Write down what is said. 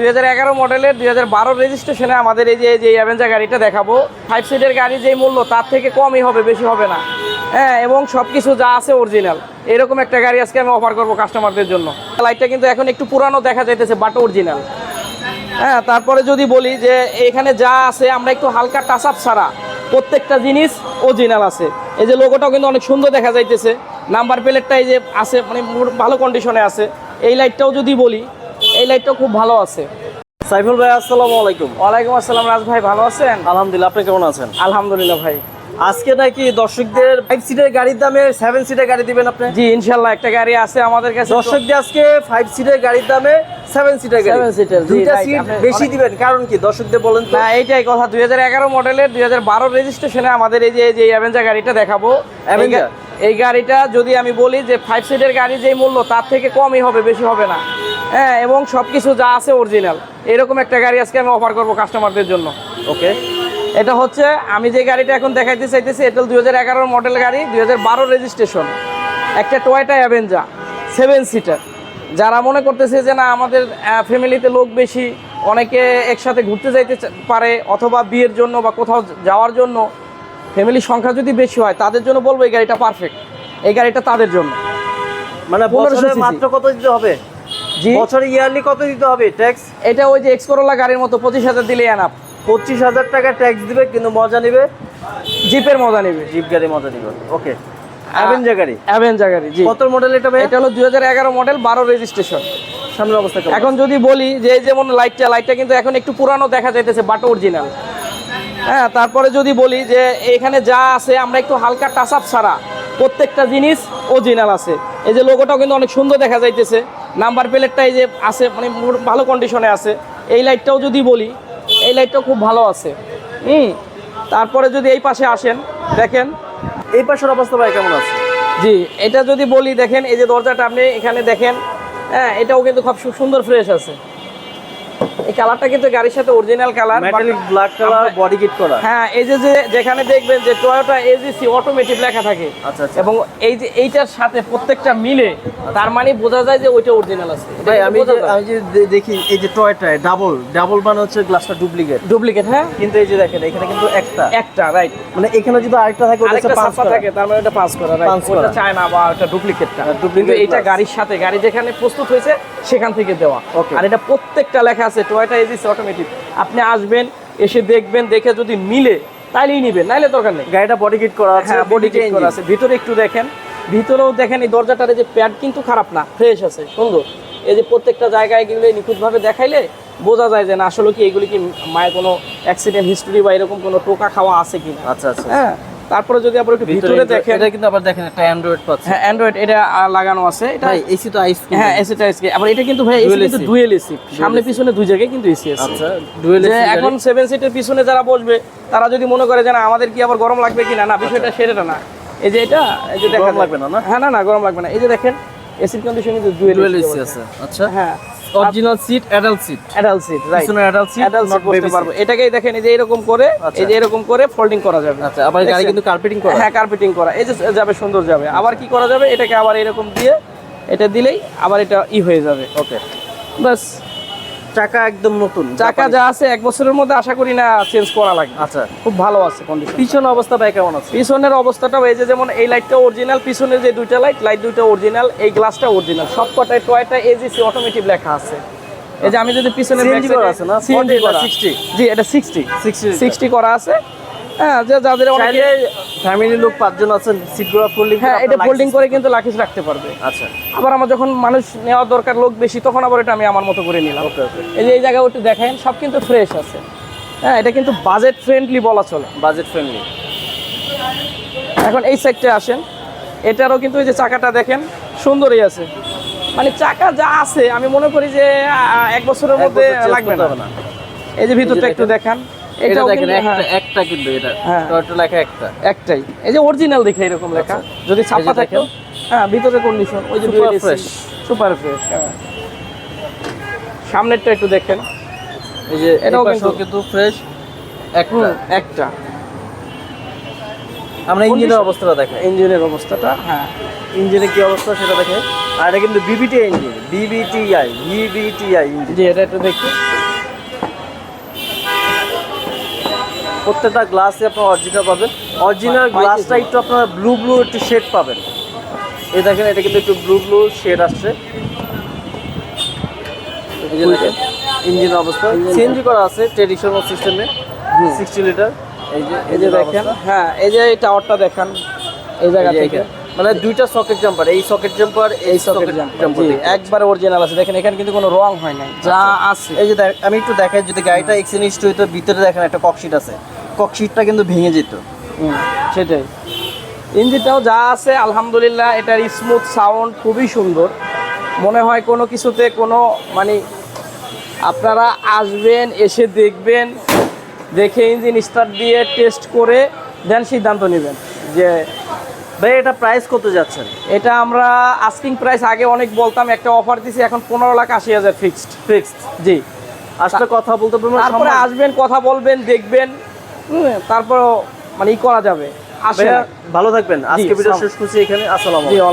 দুই হাজার এগারো মডেলের দুই হাজার বারো রেজিস্ট্রেশনে আমাদের এই যে যে অ্যাভেঞ্জার গাড়িটা দেখাবো। ফাইভ সিটের গাড়ি যেই মূল্য, তার থেকে কমই হবে, বেশি হবে না। হ্যাঁ এবং সব কিছু যা আছে অরিজিনাল এরকম একটা গাড়ি আজকে আমি অফার করব কাস্টমারদের জন্য। লাইটটা কিন্তু এখন একটু পুরানো দেখা যাইতেছে বাট অরিজিনাল হ্যাঁ তারপরে যদি বলি যে, এখানে যা আছে, আমরা একটু হালকা টাচ আপ ছাড়া প্রত্যেকটা জিনিস অরিজিনাল আছে। এই যে লোগোটাও কিন্তু অনেক সুন্দর দেখা যাইতেছে। নাম্বার প্লেটটা এই যে আছে মানে ভালো কন্ডিশনে আছে। এই লাইটটাও যদি বলি এই লাইটটাও খুব ভালো আছে। সাইফুল ভাই আসসালামু আলাইকুম। ওয়ালাইকুম আসসালাম রাজ ভাই ভালো আছেন? আলহামদুলিল্লাহ আপনি কেমন আছেন? আলহামদুলিল্লাহ ভাই। আজকে নাকি দর্শকদের ফাইভ সিটের গাড়ির দামে সেভেন সিটের গাড়ি দিবেন আপনি? জি ইনশাল্লাহ একটা গাড়ি আছে আমাদের কাছে দর্শকদের আজকে ফাইভ সিটের গাড়ির দামে সেভেন সিটের গাড়ি। Seven seater, দুইটা সিট বেশি দিবেন কারণ কি? দর্শকদের বলেন না এইটাই কথা দুই হাজার এগারো মডেলের দুই হাজার বারো রেজিস্ট্রেশনে আমাদের এই যে অ্যাভেঞ্জার গাড়িটা দেখাবো? গা- এই গাড়িটা যদি আমি বলি যে ফাইভ সিটের গাড়ি যেই মূল্য তার থেকে কমই হবে বেশি হবে না। হ্যাঁ এবং সব কিছু যা আছে অরিজিনাল এরকম একটা গাড়ি আজকে আমি অফার করব কাস্টমারদের জন্য। ওকে। এটা হচ্ছে আমি যে গাড়িটা এখন দেখাইতে চাইতেছি এটা দুই হাজার এগারোর মডেল গাড়ি দুই হাজার বারো রেজিস্ট্রেশন একটা টয়টা অ্যাভেঞ্জা সেভেন সিটার যারা মনে করতেছে যে না আমাদের ফ্যামিলিতে লোক বেশি অনেকে একসাথে ঘুরতে যাইতে পারে অথবা বিয়ের জন্য বা কোথাও যাওয়ার জন্য ফ্যামিলির সংখ্যা যদি বেশি হয় তাদের জন্য বলব এই গাড়িটা পারফেক্ট এই গাড়িটা তাদের জন্য। মানে 1500 মাত্র কত দিতে হবে? বছরে ইয়ারলি কত দিতে হবে ট্যাক্স? এটা ওই যে এক্সকোরোলা গাড়ির মতো পঁচিশ হাজার দিলে আনাপ পঁচিশ হাজার টাকা ট্যাক্স দিবে কিন্তু মজা নেবে? জিপের মজা নেবে। জিপ গাড়ি মজা নেবে। ওকে অ্যাভেঞ্জার গাড়ি? অ্যাভেঞ্জার গাড়ি জি। কত মডেল এটা ভাই এটা হলো দুই হাজার এগারো মডেল বারো রেজিস্ট্রেশন সামনের অবস্থা এখন যদি বলি যে যেমন লাইটটা লাইটটা কিন্তু এখন একটু পুরানো দেখা যাইতেছে বাট অরিজিনাল হ্যাঁ তারপরে যদি বলি যে এখানে যা আছে আমরা একটু হালকা টাচ আপ ছাড়া প্রত্যেকটা জিনিস অরিজিনাল আছে। এই যে লোগোটাও কিন্তু অনেক সুন্দর দেখা যাইতেছে। নাম্বার প্লেটটা এই যে আছে মানে ভালো কন্ডিশনে আছে। এই লাইটটাও যদি বলি এই লাইটটাও খুব ভালো আছে। হুম? তারপরে যদি এই পাশে আসেন দেখেন। এই পাশের অবস্থা ভাই কেমন আছে? জি এটা যদি বলি দেখেন এই যে দরজাটা আপনি এখানে দেখেন হ্যাঁ এটাও কিন্তু খুব সুন্দর ফ্রেশ আছে। এই কালারটা কিন্তু গাড়ির সাথে original colour metallic black colour body kit করা। হ্যাঁ এই যে যে যেখানে দেখবেন যে টয়োটা এজিসি অটোমেটিক লেখা থাকে। আচ্ছা আচ্ছা। এবং এই যে এইটার সাথে প্রত্যেকটা মিলে তার মানে বোঝা যায় যে ওইটা অরিজিনাল আছে। ভাই আমি আমি যে দেখি এই যে টয়টায় ডাবল ডাবল মানে হচ্ছে গ্লাসটা ডুপ্লিকেট ডুপ্লিকেট হ্যাঁ? কিন্তু এই যে দেখেন এখানে কিন্তু একটা। একটা রাইট মানে এখানে যদি আরেকটা থাকে ওটা পাঁচ থাকে তার মানে এটা পাস করা রাইট ওটা চায় না বা ওটা ডুপ্লিকেটটা কিন্তু এটা গাড়ির সাথে গাড়ি যেখানে প্রস্তুত হয়েছে সেখান থেকে দেওয়া। আর এটা প্রত্যেকটা লেখা আছে টয়োটা এজিস অটোমেটিক আপনি আসবেন এসে দেখবেন দেখে যদি মিলে তাইলেই নিবেন নাইলে দরকার নেই। গাড়িটা বডি কিট করা আছে হ্যাঁ বডি কিট করা আছে। ভিতরে একটু দেখেন ভিতরেও দেখেন এই দরজাটার যে প্যাড কিন্তু খারাপ না ফ্রেশ আছে সুন্দর। এই যে প্রত্যেকটা জায়গায় এগুলো নিখুঁতভাবে দেখাইলে বোঝা যায় যে না আসলে কি এগুলি কি মায়ের কোনো অ্যাক্সিডেন্ট হিস্টরি বা এরকম কোনো টোকা খাওয়া আছে কিনা। আচ্ছা আচ্ছা। হ্যাঁ তারপরে যদি আবার একটু ভিতরে দেখেন এটা কিন্তু আবার দেখেন একটা অ্যান্ড্রয়েড পাচ্ছে। হ্যাঁ অ্যান্ড্রয়েড এটা লাগানো আছে। এটা এসি তো আইস হ্যাঁ এসি আবার এটা কিন্তু ভাই এসি কিন্তু ডুয়েল এসি সামনে পিছনে দুই জায়গায় কিন্তু এসি আছে। আচ্ছা ডুয়েল যে এখন সেভেন সিটের পিছনে যারা বসবে তারা যদি মনে করে যে না আমাদের কি আবার গরম লাগবে কিনা? না বিষয়টা সেটা না। এই যে এটা এই যে দেখা লাগবে না, না? হ্যাঁ না না গরম লাগবে না। এই যে দেখেন এসির কন্ডিশন কিন্তু ডুয়েল এসি আছে। আচ্ছা। হ্যাঁ। Original seat adult seat adult seat right পিছনে অ্যাডাল্ট সিট অ্যাডাল্ট সিট বসতে পারব। এটাকেই দেখেন এই যে এরকম করে আচ্ছা। এই যে এরকম করে ফোল্ডিং করা যাবে। আচ্ছা আবার গাড়ি কিন্তু কার্পেটিং করা। হ্যাঁ কার্পেটিং করা। এই যে যাবে সুন্দর যাবে। আবার কি করা যাবে? এটাকে আবার এরকম দিয়ে এটা দিলেই আবার এটা ই হয়ে যাবে। ওকে বাস। চাকা একদম নতুন চাকা যা আছে এক বছরের মধ্যে আশা করি না চেঞ্জ করা লাগবে। আচ্ছা। খুব ভালো আছে কন্ডিশন পিছনে অবস্থা ভাই কেমন আছে? পিছনের অবস্থাটাও এই যে যেমন এই লাইটটা অরিজিনাল পিছনের যে দুইটা লাইট লাইট দুইটা অরিজিনাল এই গ্লাসটা অরিজিনাল সব কটায় টয়টা এজিসি অটোমেটিক লেখা আছে। এই যে আমি যদি পিছনে আছে না? সিএনজি করা। 60? জি এটা সিক্সটি 60 সিক্সটি করা আছে। হ্যাঁ যে যাদের অনেকে লোক পাঁচজন আছেন সিটগুলো ফোল্ডিং হ্যাঁ এটা ফোল্ডিং করে কিন্তু লাকিজ রাখতে পারবে। আচ্ছা। আবার আমার যখন মানুষ দরকার লোক বেশি তখন আবার এটা আমি আমার মতো করে নিলাম। এই যে এই একটু দেখেন সব কিন্তু ফ্রেশ আছে। হ্যাঁ এটা কিন্তু বাজেট ফ্রেন্ডলি বলা চলে। বাজেট ফ্রেন্ডলি এখন এই সাইডটা আসেন। এটারও কিন্তু এই যে চাকাটা দেখেন সুন্দরই আছে। মানে চাকা যা আছে আমি মনে করি যে এক বছরের মধ্যে লাগবে না। এই যে ভিতরটা একটু দেখান। এটা দেখেন একটা হ্যাঁ, কিন্তু এটা। হ্যাঁ। লেখা একটা। একটাই। এই যে অরিজিনাল দেখে এরকম লেখা। যদি ছাপা আচ্ছা। থাকতো হ্যাঁ ভিতরে কন্ডিশন ওই যে Super fresh. সুপার ফ্রেশ সামনেরটা একটু দেখেন। এই যে এটাও কিন্তু- ফ্রেশ একটা। একটা। আমরা ইঞ্জিনের অবস্থাটা দেখাই ইঞ্জিনের অবস্থাটা হ্যাঁ। ইঞ্জিনের কি অবস্থা সেটা দেখে আর এটা কিন্তু বিবিটিআই ইঞ্জিন বিবিটিআই বিবিটিআই ইঞ্জিন। জি এটা একটু দেখি। প্রত্যেকটা গ্লাসে আপনার অরিজিনাল পাবেন। অরিজিনাল গ্লাসটা একটু আপনার ব্লু ব্লু একটু শেড পাবেন। এই দেখেন এটা কিন্তু একটু ব্লু ব্লু শেড আসছে। ইঞ্জিন অবস্থা। সিএনজি করা আছে ট্রেডিশনাল সিস্টেমে সিক্সটি লিটার এই যে এই যে দেখেন হ্যাঁ এই যে এই টাওয়ারটা দেখেন এই জায়গা থেকে। মানে দুইটা সকেট জাম্পার এই সকেট জাম্পার এই সকেট জাম্পার একবারে অরিজিনাল আছে। দেখেন এখানে কিন্তু কোনো রং হয় নাই। যা আছে। এই যে আমি একটু দেখাই যদি গাড়িটা এক্সিডেন্ট হইতো ভিতরে দেখেন একটা ককশিট আছে। ককশিটটা কিন্তু ভেঙে যেত। সেটাই। ইঞ্জিনটাও যা আছে আলহামদুলিল্লাহ এটার স্মুথ সাউন্ড খুবই সুন্দর। মনে হয় কোনো কিছুতে কোনো মানে আপনারা আসবেন এসে দেখবেন দেখে ইঞ্জিন স্টার্ট দিয়ে টেস্ট করে দেন সিদ্ধান্ত নেবেন যে ভাই এটা প্রাইস কত যাচ্ছেন এটা আমরা আস্কিং প্রাইস আগে অনেক বলতাম একটা অফার দিছি এখন পনেরো লাখ আশি হাজার ফিক্সড ফিক্সড জি। আসলে কথা বলতে পারবেন তারপরে আসবেন কথা বলবেন দেখবেন হুম, তারপর মানে ই করা যাবে। আসলে ভালো থাকবেন। আজকে ভিডিও শেষ করছি এখানে। আসসালামু